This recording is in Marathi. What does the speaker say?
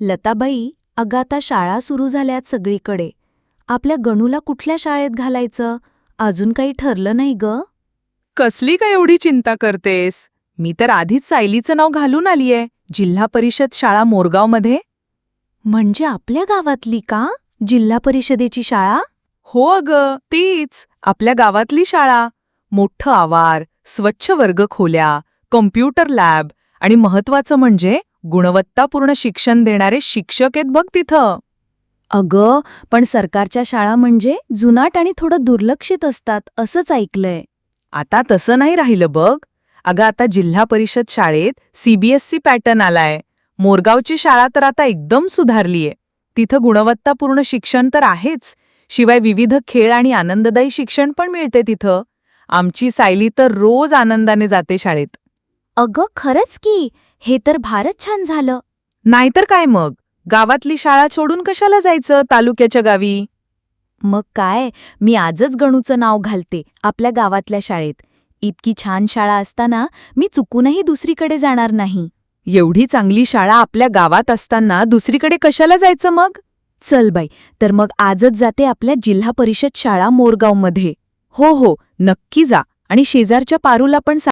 लताबाई अगं आता शाळा सुरू झाल्यात सगळीकडे. आपल्या गणूला कुठल्या शाळेत घालायचं? अजून काही ठरलं नाही ग. कसली काय एवढी चिंता करतेस? मी तर आधीच सायलीचं नाव घालून आलीये जिल्हा परिषद शाळा मोरगावमध्ये. म्हणजे आपल्या गावातली का? जिल्हा परिषदेची शाळा? हो अगं तीच आपल्या गावातली शाळा. मोठं आवार स्वच्छ वर्ग खोल्या कॉम्प्युटर लॅब आणि महत्वाचं म्हणजे गुणवत्तापूर्ण शिक्षण देणारे शिक्षक आहेत बघ तिथं. अगं पण सरकारच्या शाळा म्हणजे जुनाट आणि थोडं दुर्लक्षित असतात असंच ऐकलंय. आता तसं नाही राहिलं बघ. अगं आता जिल्हा परिषद शाळेत सीबीएसई पॅटर्न आलाय. मोरगावची शाळा तर आता एकदम सुधारलीये. तिथं गुणवत्तापूर्ण शिक्षण तर आहेच. शिवाय विविध खेळ आणि आनंददायी शिक्षण पण मिळते तिथं. आमची सायली तर रोज आनंदाने जाते शाळेत. अगं खरंच की. हे तर भारत छान झालं. नाहीतर काय मग? गावातली शाळा सोडून कशाला जायचं तालुक्याच्या गावी? मग काय? मी आजच गणूचं नाव घालते आपल्या गावातल्या शाळेत. इतकी छान शाळा असताना मी चुकूनही दुसरीकडे जाणार नाही. एवढी चांगली शाळा आपल्या गावात असताना दुसरीकडे कशाला जायचं मग? चल बाई तर मग आजच जाते आपल्या जिल्हा परिषद शाळा मोरगावमध्ये. हो हो नक्की जा. आणि शेजारच्या पारूला पण